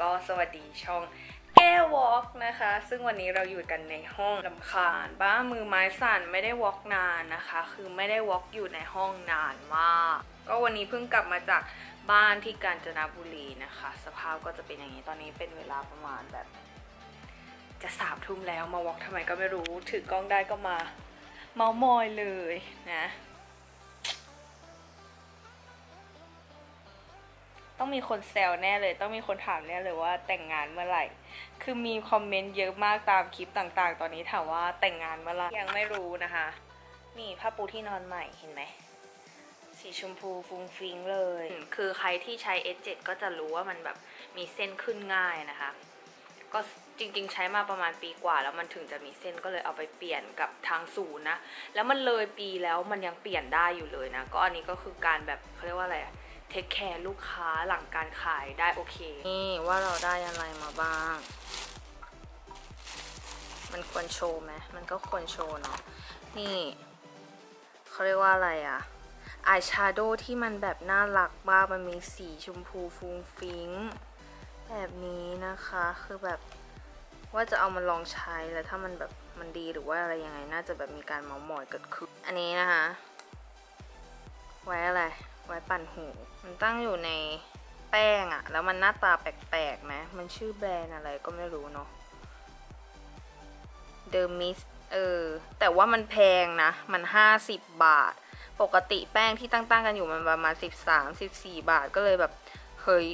ก็สวัสดีช่องแก้วอล์กนะคะ ซึ่งวันนี้เราอยู่กันในห้องลำคาญบ้ามือไม้สั่นไม่ได้วอล์กนานนะคะ คือไม่ได้วอล์กอยู่ในห้องนานมาก ก็วันนี้เพิ่งกลับมาจากบ้านที่กาญจนบุรีนะคะ สภาพก็จะเป็นอย่างนี้ตอนนี้เป็นเวลาประมาณแบบ จะสามทุ่มแล้วมาวอล์กทำไมก็ไม่รู้ถือกล้องได้ก็มา เมามอยเลยนะ ต้องมีคนแซวแน่เลย ต้องมีคนถามแน่เลยว่าแต่งงานเมื่อไหร่ คือมีคอมเมนต์เยอะมากตามคลิปต่างๆ ตอนนี้ถามว่าแต่งงานเมื่อไหร่ยังไม่รู้นะคะ นี่ผ้าปูที่นอนใหม่เห็นไหมสีชมพูฟุ้งฟิ้งเลย คือใครที่ใช้ S7 ก็จะรู้ว่ามันแบบมีเส้นขึ้นง่ายนะคะ ก็จริงๆ ใช้มาประมาณปีกว่า แล้วมันถึงจะมีเส้นก็เลยเอาไปเปลี่ยนกับทางศูนย์นะ แล้วมันเลยปีแล้วมันยังเปลี่ยนได้อยู่เลยนะ ก็อันนี้ก็คือการแบบเขาเรียกว่าอะไรอะ เทคแคร์ลูกค้าหลังการขายได้โอเค นี่ว่าเราได้อะไรมาบ้าง มันควรโชว์ไหมมันก็ควรโชว์เนาะนี่เขาเรียกว่าอะไรอะอายแชโดว์ที่มันแบบน่ารักมากมันมีสีชมพูฟุ้งฟิ้งแบบนี้นะคะคือแบบว่าจะเอามาลองใช้แล้วถ้ามันแบบมันดีหรือว่าอะไรยังไง น่าจะแบบมีการเมาส์มอยเกิดขึ้น อันนี้นะคะ ไว้อะไร ไว้ปั่นหู มันตั้งอยู่ในแป้งอะแล้วมันหน้าตาแปลกๆนะมันชื่อแบรนด์อะไรก็ไม่รู้เนาะเดอร์มิสเออ แต่ว่ามันแพงนะ มันห้าสิบบาท ปกติแป้งที่ตั้งๆกันอยู่มันประมาณสิบสามสิบสี่บาทก็เลยแบบเฮ้ย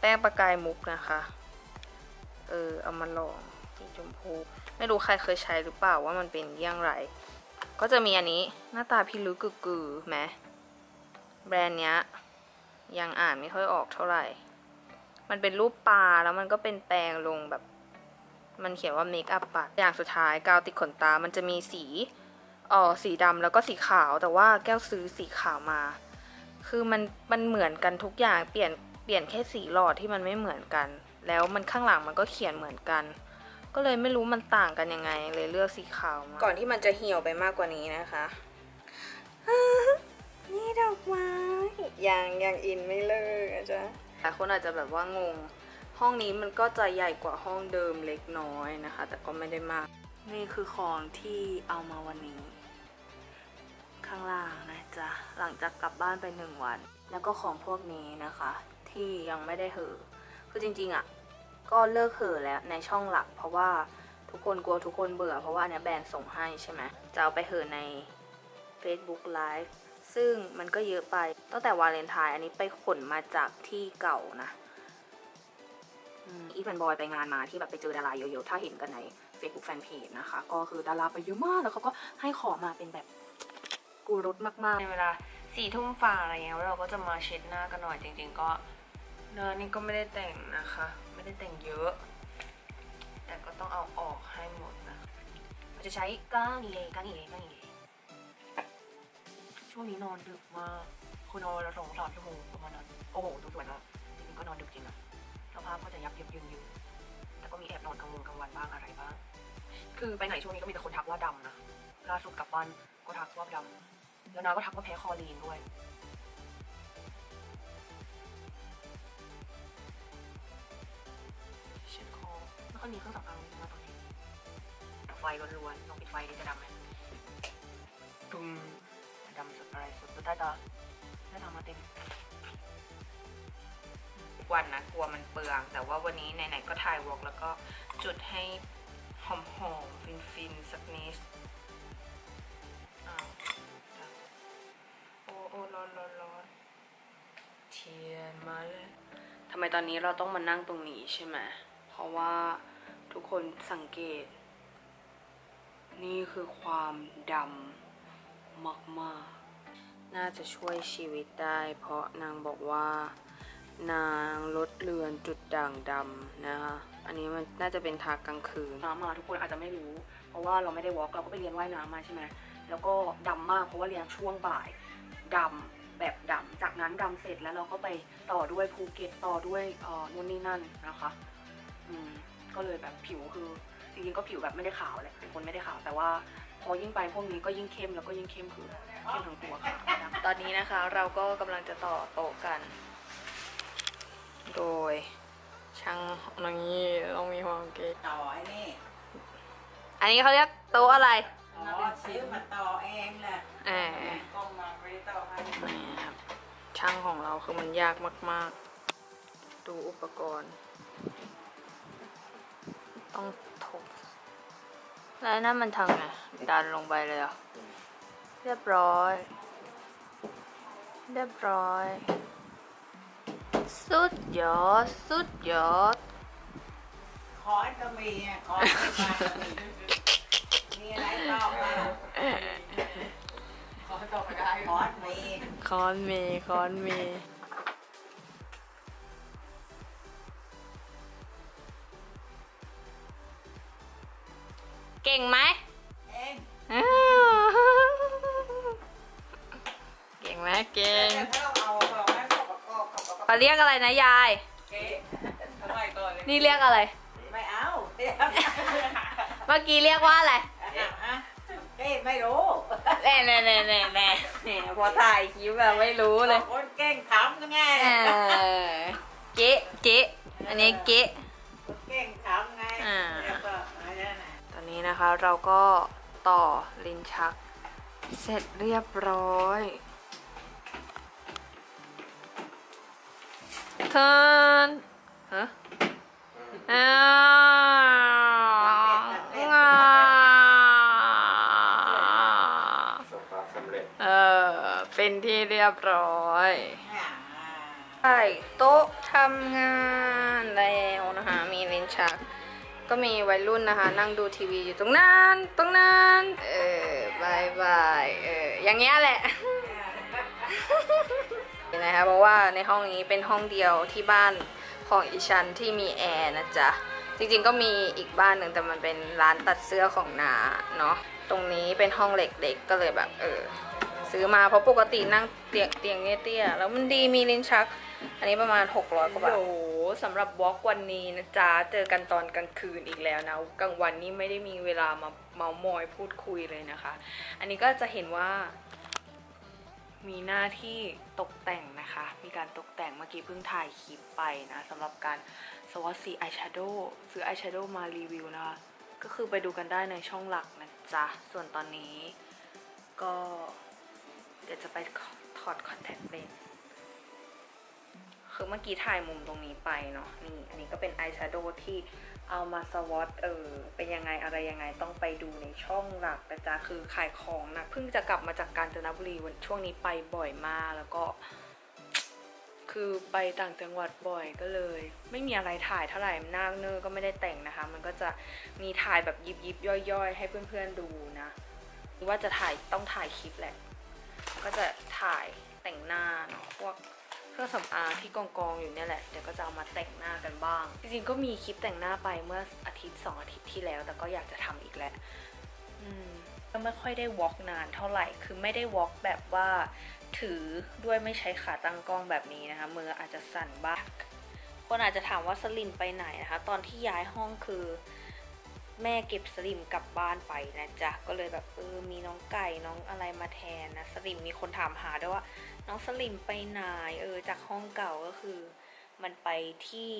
แป้งประกายมุกนะคะ เออ เอามาลองสีชมพู ไม่รู้ใครเคยใช้หรือเปล่าว่ามันเป็นยี่ยงไร ก็จะมีอันนี้หน้าตาพิลึกกึๆไหม แบรนด์เนี้ยยังอ่านไม่ค่อยออกเท่าไหร่ มันเป็นรูปปลาแล้วมันก็เป็นแปรงลงแบบ มันเขียนว่าเมคอัพปัดอย่างสุดท้ายกาวติดขนตา มันจะมีสีอ๋อสีดำแล้วก็สีขาว แต่ว่าแก้วซื้อสีขาวมา คือมันมันเหมือนกันทุกอย่างเปลี่ยนเปลี่ยนแค่สีหลอดที่มันไม่เหมือนกัน แล้วมันข้างหลังมันก็เขียนเหมือนกัน ก็เลยไม่รู้มันต่างกันยังไง เลยเลือกสีขาวมา ก่อนที่มันจะเหี่ยวไปมากกว่านี้นะคะ นี่ดอกไม้ยังยังอินไม่เลิกอะจ๊ะหลายคนอาจจะแบบว่างง ห้องนี้มันก็จะใหญ่กว่าห้องเดิมเล็กน้อยนะคะ แต่ก็ไม่ได้มาก นี่คือของที่เอามาวันนี้ ข้างล่างนะจ๊ะ หลังจากกลับบ้านไปหนึ่งวัน แล้วก็ของพวกนี้นะคะ ที่ยังไม่ได้เห่อคือจริงๆอะ่ะก็เลิกเห่อแล้วในช่องหลัก เพราะว่าทุกคนกลัวทุกคนเบื่อ เพราะว่าอันเนี้ยแบรนด์ส่งให้ใช่ไหมจะเอาไปเห่อใน Facebook Live ซึ่งมันก็เยอะไป ตั้งแต่วาเลนไทน์อันนี้ไปขนมาจากที่เก่านะอีฟแอนบอยไปงานมาที่แบบไปเจอดาราเยอะๆ ถ้าเห็นกันใน Facebook Fanpage นะคะ ก็คือดาราไปเยอะมาก แล้วเขาก็ให้ของมาเป็นแบบกูรสมากๆ ในเวลาสี่ทุ่มฝ่าอะไรเงี้ยเราก็จะมาเช็ดหน้ากันหน่อยจริง ๆ ก็เนื้อนี่ก็ไม่ได้แต่งนะคะ ไม่ได้แต่งเยอะ แต่ก็ต้องเอาออกให้หมดนะเราจะใช้ก้านีเลยก้านีเลยก้านีเลย ช่วงนี้นอนดึกมากคือนอนละสองสามชั่วโมงประมาณนั้นโอ้โหดูสวยนะจริงๆก็นอนดึกจริงอะแล้วภาพก็จะยับเยิบยืนยืนแต่ก็มีแอบนอนกลางวันกลางวันบ้างอะไรบ้าง คือไปไหนช่วงนี้ก็มีแต่คนทักว่าดำนะล่าสุดกลับบ้านก็ทักว่าดำแล้วนาก็ทักว่าแพ้คอลีนด้วยเช็ดคอไม่ค่อยมีเครื่องสำอางเลยนะตอนนี้ไฟล้วนๆลองปิดไฟดิจะดำไหมตุ้ม ดำสุดอะไรสุดใต้ตาใต้ตามาเต็มทุกวันนะกลัวมันเปลือง แต่ว่าวันนี้ไหนๆก็ถ่ายวอล์กแล้วก็จุดให้หอมๆฟินๆสักนิดอ้าวโอ้โอ้ร้อนร้อนร้อนเทียนมาเลยทำไมตอนนี้เราต้องมานั่งตรงนี้ใช่ไหมเพราะว่าทุกคนสังเกต นี่คือความดำ มากๆ น่าจะช่วยชีวิตได้ เพราะนางบอกว่า นางลดเลือนจุดด่างดำนะคะ อันนี้มันน่าจะเป็นทากลางคืนน้ำมาทุกคนอาจจะไม่รู้ เพราะว่าเราไม่ได้วอล์กเราก็ไปเรียนว่ายน้ำมาใช่ไหมแล้วก็ดำมากเพราะว่าเรียนช่วงบ่ายดำแบบดำจากนั้นดำเสร็จแล้วเราก็ไปต่อด้วยภูเก็ตต่อด้วยออนู่นนี่นั่นนะคะ อืมก็เลยแบบผิวคือ จริงๆก็ผิวแบบไม่ได้ขาวแหละเป็นคนไม่ได้ขาว แต่ว่าพอยิ่งไปพวกนี้ก็ยิ่งเข้มแล้วก็ยิ่งเข้มคือเข้มทั้งตัวค่ะตอนนี้นะคะเราก็กำลังจะต่อโต๊ะกัน โดยช่างนี้ต้องมีความเก๋ต่อไอ้นี่อันนี้เขาเรียกโต๊ะอะไรอ๋อซื้อมาต่อเองแหละเออกล้องมาไม่ได้ต่อให้นี่ครับช่างของเราคือมันยากมาก ๆ ดูอุปกรณ์ ต้องถก แล้วนั่นมันทำไง ดันลงไปเลยเหรอ เรียบร้อย เรียบร้อย สุดยอด สุดยอดคอร์สก็มีอะคอร์สก็มาก็มีมีอะไรต่อมาขอต่อไปได้คอร์สมีคอนเมคอนเม เก่งไหมเองเก่งไหมเก่งแต่ถ้าเราเอาเราให้เขาประกอบเขาประกอบเขาเรียกอะไรนะยายเก๊ทำไมก่อนเลยนี่เรียกอะไร ไม่เอาเดี๋ยวเมื่อกี้เรียกว่าอะไรฮะเฮ้ยไม่รู้แน่แน่แน่แน่แน่เนี่ยพอถ่ายคลิปแบบไม่รู้เลยคนเก่งทำยังไงเออเจ๊เจ๊อันนี้เจ๊คนเก่งทำไง นนี้นะคะเราก็ต่อลิ้นชัก เสร็จเรียบร้อยเทิร์นฮะอ้าวอ้าวสำครับสำเร็จเออ เป็นที่เรียบร้อยอ่าใช่โต๊ะทำงานแล้ว ก็มีวัยรุ่นนะคะ นั่งดูทีวีอยู่ตรงนั้น ตรงนั้น เออบายบายเอออย่างเงี้ยแหละนะคะเพราะว่าในห้องนี้เป็นห้องเดียวที่บ้านของอีชันที่มีแอร์นะจ๊ะ จริงๆก็มีอีกบ้านหนึ่งแต่มันเป็นร้านตัดเสื้อของนาเนาะตรงนี้เป็นห้องเล็กๆก็เลยแบบเออ ซื้อมาเพราะปกตินั่งเตียงเตียงเตี้ยๆแล้วมันดีมีลิ้นชัก อันนี้ประมาณ 600กว่าบาทโอ้สำหรับวอล์กวันนี้นะจ๊ะเจอกันตอนกลางคืนอีกแล้วนะกลางวันนี้ไม่ได้มีเวลามาเมามอยพูดคุยเลยนะคะ อันนี้ก็จะเห็นว่า มีหน้าที่ตกแต่งนะคะ มีการตกแต่งเมื่อกี้เพิ่งถ่ายคลิปไปนะสำหรับการสวอตสีอายแชโดว์ซื้ออายแชโดว์มารีวิวนะคะก็คือไปดูกันได้ในช่องหลักนะจ๊ะ ส่วนตอนนี้ก็ ดี๋ยวจะไปถอดคอนแทคเลนส์คือเมื่อกี้ถ่ายมุมตรงนี้ไปเนาะนี่อันนี้ก็เป็นอายแชโดว์ที่เอามาสวอตเออเป็นยังไงอะไรยังไงต้องไปดูในช่องหลักนะจ๊ะคือขายของนะเพิ่งจะกลับมาจากกาญจนบุรีวันช่วงนี้ไปบ่อยมากแล้วก็ คือไปต่างจังหวัดบ่อยก็เลย ไม่มีอะไรถ่ายเท่าไหร่หน้าเนอร์ก็ไม่ได้แต่งนะคะ มันก็จะมีถ่ายแบบยิบยิบย่อยๆ ให้เพื่อนๆดูนะว่าจะถ่ายต้องถ่ายคลิปแหละ ก็จะถ่ายแต่งหน้าเนาะพวกเครื่องสำอางที่กองกองอยู่เนี่ยแหละ เดี๋ยวก็จะเอามาแต่งหน้ากันบ้าง จริงๆก็มีคลิปแต่งหน้าไปเมื่ออาทิตย์สองอาทิตย์ที่แล้ว แต่ก็อยากจะทำอีกแหละก็ไม่ค่อยได้วอล์กนานเท่าไหร่ คือไม่ได้วอล์กแบบว่าถือด้วยไม่ใช้ขาตั้งกล้องแบบนี้นะคะมืออาจจะสั่นบ้างคนอาจจะถามว่าสลิมไปไหนนะคะ ตอนที่ย้ายห้องคือ แม่เก็บสลิมกลับบ้านไปนะจ๊ะ ก็เลยแบบเออมีน้องไก่น้องอะไรมาแทนนะสลิมมีคนถามหาด้วยว่า น้องสลิมไปไหนเออจากห้องเก่าก็คือ มันไปที่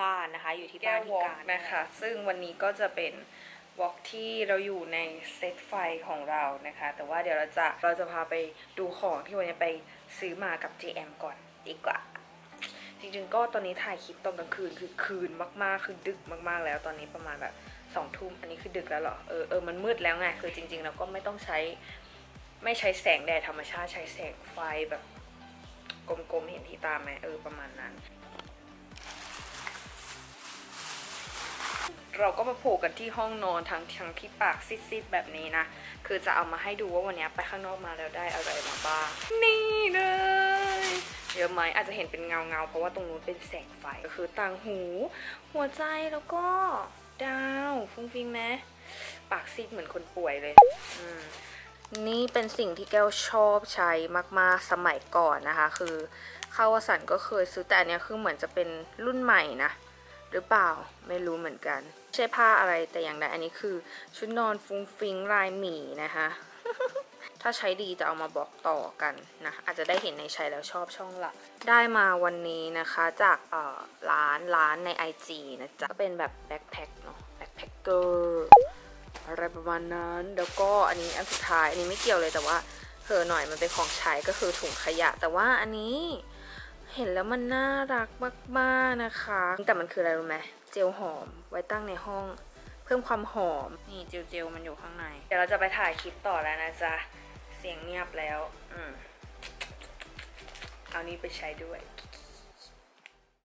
บ้านนะคะ อยู่ที่บ้านที่การนะคะ ซึ่งวันนี้ก็จะเป็นวอล์กที่เราอยู่ในเซตไฟของเรานะคะ แต่ว่าเดี๋ยวเราจะเราจะพาไปดูของที่วันนี้ไปซื้อมากับ JM ก่อนดีกว่า จริงๆก็ตอนนี้ถ่ายคลิปตอนกลางคืนคือคืนมากๆ คือดึกมากๆแล้วตอนนี้ประมาณแบบ สองทุ่มอันนี้คือดึกแล้วเหรอ เออเออมันมืดแล้วไง คือจริงๆเราก็ไม่ต้องใช้ไม่ใช้แสงแดดธรรมชาติใช้แสงไฟแบบกลมๆเห็นที่ตาไหมเออประมาณนั้น เราก็มาโผล่กันที่ห้องนอนทั้งทั้งที่ปากซิดๆแบบนี้นะ คือจะเอามาให้ดูว่าวันนี้ไปข้างนอกมาแล้วได้อะไรมาบ้าง นี่เลยเยอะไหมอาจจะเห็นเป็นเงาเงาๆเพราะว่าตรงนู้นเป็นแสงไฟก็คือต่างหู หัวใจแล้วก็ ดาวฟุ้งฟิ้งไหมปากซีดเหมือนคนป่วยเลยอืมนี่เป็นสิ่งที่แก้วชอบใช้มากๆสมัยก่อนนะคะ คือข้าวสันก็เคยซื้อแต่อันนี้คือเหมือนจะเป็นรุ่นใหม่นะหรือเปล่าไม่รู้เหมือนกัน ใช่ผ้าอะไรแต่อย่างใดอันนี้คือ ชุดนอนฟุ้งฟิ้งลายหมีนะคะ ถ้าใช้ดีจะเอามาบอกต่อกันนะอาจจะได้เห็นในใช้แล้วชอบช่องลักได้มาวันนี้นะคะจากร้านร้านใน IG นะจ๊ะก็เป็นแบบแบ็คแพ็ค เนาะแบ็คแพ็คเกอร์อะไรประมาณนั้นแล้วก็อันนี้อันสุดท้ายอันนี้ไม่เกี่ยวเลยแต่ว่าเธอหน่อยมันเป็นของใช้ก็คือถุงขยะ แต่ว่าอันนี้เห็นแล้วมันน่ารักมากๆนะคะ แต่มันคืออะไรรู้ไหมเจลหอมไว้ตั้งในห้อง เพิ่มความหอมนี่เจลเจลมันอยู่ข้างใน เดี๋ยวเราจะไปถ่ายคลิปต่อแล้วนะจ๊ะ เสียงเงียบแล้ว อืมเอานี้ไปใช้ด้วย